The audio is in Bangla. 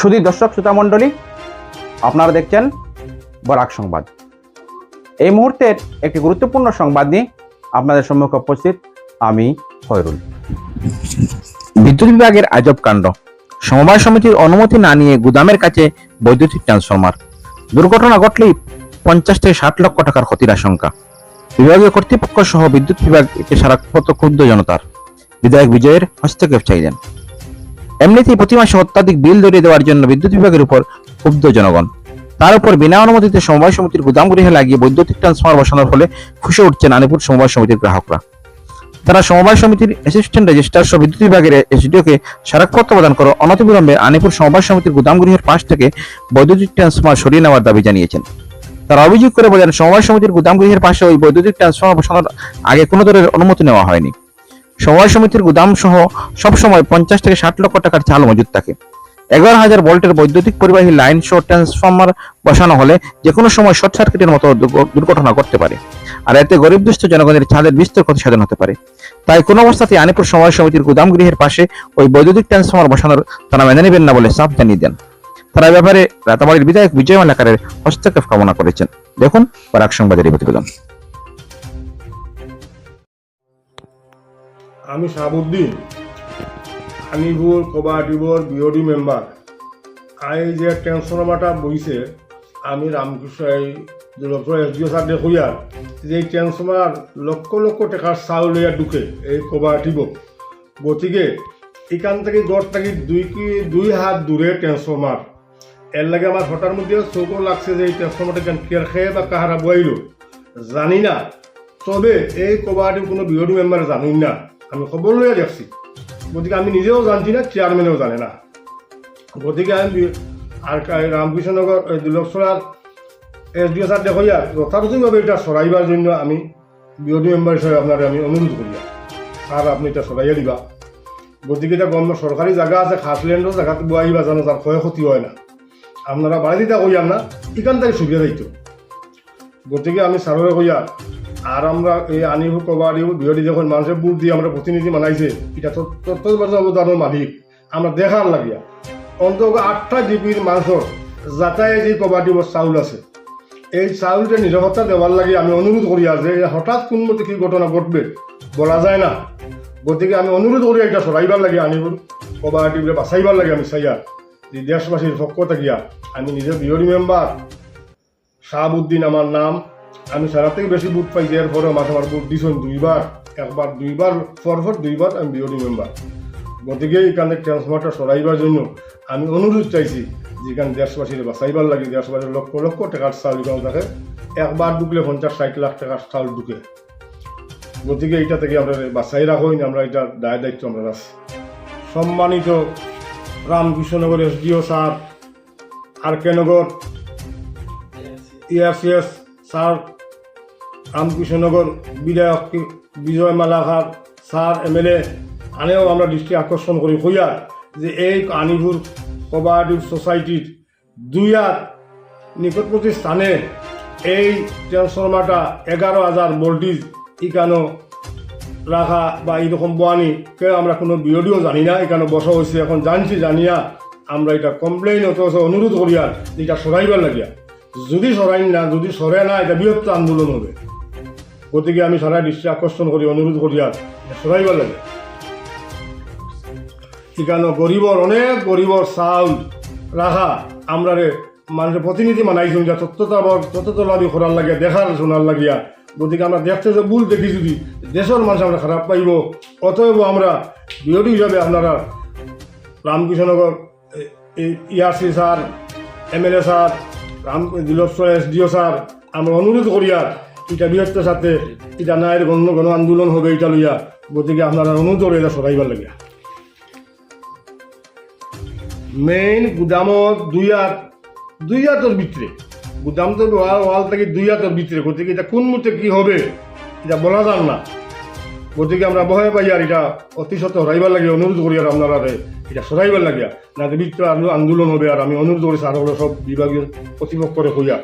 শুধু দর্শক, শ্রোতা মণ্ডলী, আপনারা দেখছেন বরাক সংবাদ। এই মুহূর্তের একটি গুরুত্বপূর্ণ সংবাদ নিয়ে আপনাদের সম্মুখে উপস্থিত আমি খয়রুল। বিদ্যুৎ বিভাগের আজব কাণ্ড। সমবায় সমিতির অনুমতি না নিয়ে গুদামের কাছে বৈদ্যুতিক ট্রান্সফরমার। দুর্ঘটনা ঘটলেই পঞ্চাশ থেকে ষাট লক্ষ টাকার ক্ষতির আশঙ্কা। বিভাগীয় কর্তৃপক্ষ সহ বিদ্যুৎ বিভাগকে সারাক্ষত ক্ষুব্ধ জনতার। বিধায়ক বিজয়ের হস্তক্ষেপ চাইলেন। এমনিতেই প্রতি মাসে অত্যাধিক বিল ধরিয়ে দেওয়ার জন্য বিদ্যুৎ বিভাগের উপর ক্ষুব্ধ জনগণ। তার উপর বিনা অনুমতিতে সমবায় সমিতির গুদাম গৃহে লাগিয়ে বৈদ্যুতিক ট্রান্সফরমার বসানোর ফলে ফুসে উঠছেন আলিপুর সমবায় সমিতির গ্রাহকরা। তারা সমবায় সমিতির অ্যাসিস্ট্যান্ট রেজিস্ট্রার সহ বিদ্যুৎ বিভাগের এসডিওকে স্মারকপত্র প্রদান করে অনতিবিলম্বে আনিপুর সমবায় সমিতির গুদাম গৃহের পাশ থেকে বৈদ্যুতিক ট্রান্সফরমার সরিয়ে নেওয়ার দাবি জানিয়েছেন। তারা অভিযোগ করে বলেন, সমবায় সমিতির গুদাম গৃহের পাশে ওই বৈদ্যুতিক ট্রান্সফরমার বসানোর আগে কোনো ধরনের অনুমতি নেওয়া হয়নি। সমবায় সমিতির গুদাম সহ সবসময় পঞ্চাশ থেকে ষাট লক্ষ টাকার চাল মজুদ থাকে। এগারো হাজার ভোল্টের বৈদ্যুতিক পরিবাহী লাইন সহ ট্রান্সফর্মার বসানো হলে যে কোনো সময় শর্ট সার্কিটের মতো দুর্ঘটনা ঘটতে পারে। আর এতে গরিব দুস্থ জনগণের ছাদের বিস্তর ক্ষতি সাধন হতে পারে। তাই কোনো অবস্থাতেই আনিপুর সমবায় সমিতির গুদাম গৃহের পাশে ওই বৈদ্যুতিক ট্রান্সফর্মার বসানোর তারা মেনে নেবেন না বলে সাফ জানিয়ে দেন। তারা ব্যাপারে রাতাবাড়ির বিধায়ক বিজয় মালাকারের হস্তক্ষেপ কামনা করেছেন। দেখুন, পরাগ সংবাদের প্রতিবেদন। আমি শাহাবুদ্দিন হানিপুর কোবাটিবর বিওডি মেম্বার। আই যে ট্রান্সফরমারটা বইছে আমি রামকৃষ্ণ এই doctor S D O sir দেখুইয়া যে এই ট্রান্সফরমার লক্ষ লক্ষ টাকার চাউল লইয়া ঢুকে এই কোবাটিব গতিকে এখান থেকে গড় থেকে দুই কি দুই হাত দূরে ট্রান্সফরমার এর লাগে আমার হঠাৎ মধ্যে চোখও লাগছে যে এই ট্রান্সফরমারটা কেন কেয়ার খেয়ে বা কাহারা বইল জানি না। তবে এই কোবাটির কোনো বিরোধী মেম্বার জানি না। আমি লইয়া দেখছি। গতিকে আমি নিজেও জানছি না চেয়ারম্যানেও জানে না। গতিকে আমি আর রামকৃষ্ণনগর দুলকসরার এস ডি স্যার দেখইয়া যথাযথভাবে এটা সরাইবার জন্য আমি বিরোধী মেম্বার হিসেবে আপনার আমি অনুরোধ করি আর আপনি এটা সরাইয়া দিবা। গতিকে এটা গম সরকারি জায়গা আছে খাসল্যান্ডও জায়গাতে জানো যার ক্ষয়ক্ষতি হয় না। আপনারা বাড়ি দিতে কইয়াম না এখান থেকে সুবিধা দিত গতিকে আমি সাররে কইয়া আর আমরা এই আনিব কবাড়ি বিরোধী যখন মানুষের বুট দিয়ে আমরা প্রতিনিধি মানাইছে এটা তত্ত্বাবধান অবদানের মালিক। আমরা দেখার লাগিয়া। অন্তত আটটা জিপির মানুষের যাতায়াত যে কবাডি চাউল আছে, এই চাউলটা নিরাপত্তা দেওয়ার লাগে আমি অনুরোধ করি যে হঠাৎ কোন মতে কি ঘটনা ঘটবে, বলা যায় না। গতিকে আমি অনুরোধ করি এটা সরাইবার লাগে, আনিব কবাডি বাঁচাইবার লাগে আমি চাইয়া দেশবাসীর পক্ষ থাকিয়া, আমি নিজের বিরোধী মেম্বার। শাহাবুদ্দিন আমার নাম। আমি সারা থেকে বেশি বুট পাইছি এরপরে মাঝে আমার বুট দিছেন দুইবার একবার দুইবার পরপর দুইবার আমি বিরোধী মেম্বার গতিকে এখানে ট্রান্সফারটা সরাইবার জন্য আমি অনুরোধ চাইছি যেখানে দেশবাসীর বাঁচাইবার লাগে দেশবাসীর লক্ষ লক্ষ টাকার চাউল এখানে থাকে। একবার ঢুকলে পঞ্চাশ ষাট লাখ টাকার চাউল ঢুকে। গতিকে এটা থেকে আমরা বাঁচাই না আমরা এটা দায় দায়িত্ব আমরা আছি সম্মানিত Ramkrishnanagar SDO sir R K Nagar ইয়াসিএস sir Ramkrishnanagar বিধায়ক Bijoy Malakar sir, M L A, আনেও আমরা দৃষ্টি আকর্ষণ করি। হইয়া যে এই আনিপুর কোঅপারেটিভ সোসাইটির দুইয়ার নিকটবর্তী স্থানে এই ট্রান্সফরমারটা এগারো হাজার ভোল্টেজ ইকানো রাখা বা এইরকম বোয়ানি, কেউ আমরা কোনো বিরোধীও জানি না, এখানে বসা হয়েছে। এখন জানছি, জানিয়া আমরা এটা কমপ্লেইন অথচ অনুরোধ করিয়া এটা সরাইবার লাগিয়া। যদি সরাই না, যদি সরে না, এটা বৃহত্ত আন্দোলন হবে। গতিকে আমি সারা দৃষ্টি আকর্ষণ করি, অনুরোধ করি আর এটা সরাইবার লাগে এখানে গরিবর, অনেক গরিবর চাউল রাখা আমরা মানুষের প্রতিনিধি মানাইছুন, যা তত্ত্বতাবর তত্ত্বতলাবি করার লাগিয়া, দেখার শোনার লাগিয়া। গতিকে আমরা দেখতে যে ভুল দেখি যদি, দেশের মানুষ আমরা খারাপ পাইব। অতএব আমরা বিরোধী হিসাবে আপনারা Ramkrishnanagar ইয়ারসি sir M L A sir, Ram দিলীপ এস ডিও স্যার, আমরা অনুরোধ করিয়া এটা বৃহত্তর সাথে, এটা নায়ের গণ গণ আন্দোলন হবে এটা লইয়া। গতিকে আপনারা অনুরোধ এটা সরাইবার লাগিয়া। মেইন গুদামত দুই হাত, দুই হাতের ভিতরে। গুদাম তো ওয়াল থেকে দুই হাতের ভিতরে। গতিকে এটা কোন মুহূর্তে কি হবে, এটা বলা যান না। গতিকে আমরা ভয় পাই আর এটা অতি সত্য হরাইবার লাগে অনুরোধ করি আর আপনারা এটা সরাইবার লাগে না বিত্ত আন্দোলন হবে আর আমি অনুরোধ করি স্যার সব বিভাগীয় কর্তৃপক্ষরে হইয়া।